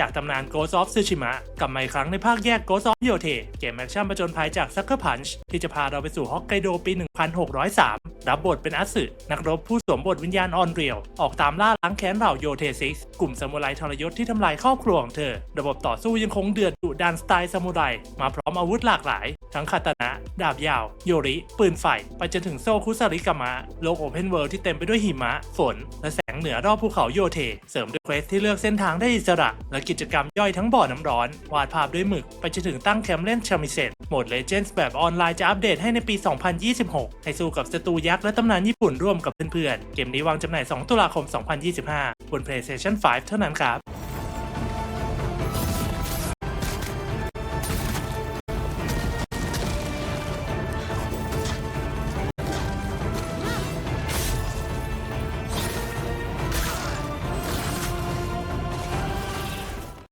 จากตำนาน Ghost of Tsushima กลับมาอีกครั้งในภาคแยก Ghost of Yote เกมแอคชั่นประจนภัยจาก Sucker Punch ที่จะพาเราไปสู่ฮอกไกโดปี 1603 รับบทเป็นอัสึนักรบผู้สวมบทวิญญาณออนเรียลออกตามล่าล้างแค้นเหล่าโยเทซิกกลุ่มซามูไรทรยศที่ทำลายครอบครัวของเธอ ระบบต่อสู้ยังคงเดือดดุดันสไตล์ซามูไร มาพร้อมอาวุธหลากหลาย ทั้งคาตานะ ดาบยาว โยริ ปืนไฟ ไปจนถึงโซคุซาริกามะ โลกโอเพนเวิลด์ที่เต็มไปด้วยหิมะ ฝน และแสงเหนือรอบภูเขาโยเท เสริมด้วยเควสที่เลือกเส้นทางได้อิสระและกิจกรรมย่อยทั้งบ่อน้ำร้อน วาดภาพด้วยหมึก ไปจนถึงตั้งแคมป์เล่นชามิเซนโหมด Legends แบบออนไลน์จะอัปเดตให้ในปี 2026 ให้สู้กับศัตรูยักษ์และตำนานญี่ปุ่นร่วมกับเพื่อนๆ เกมนี้วางจำหน่าย 2 ตุลาคม 2025 บน PlayStation 5 เท่านั้นครับ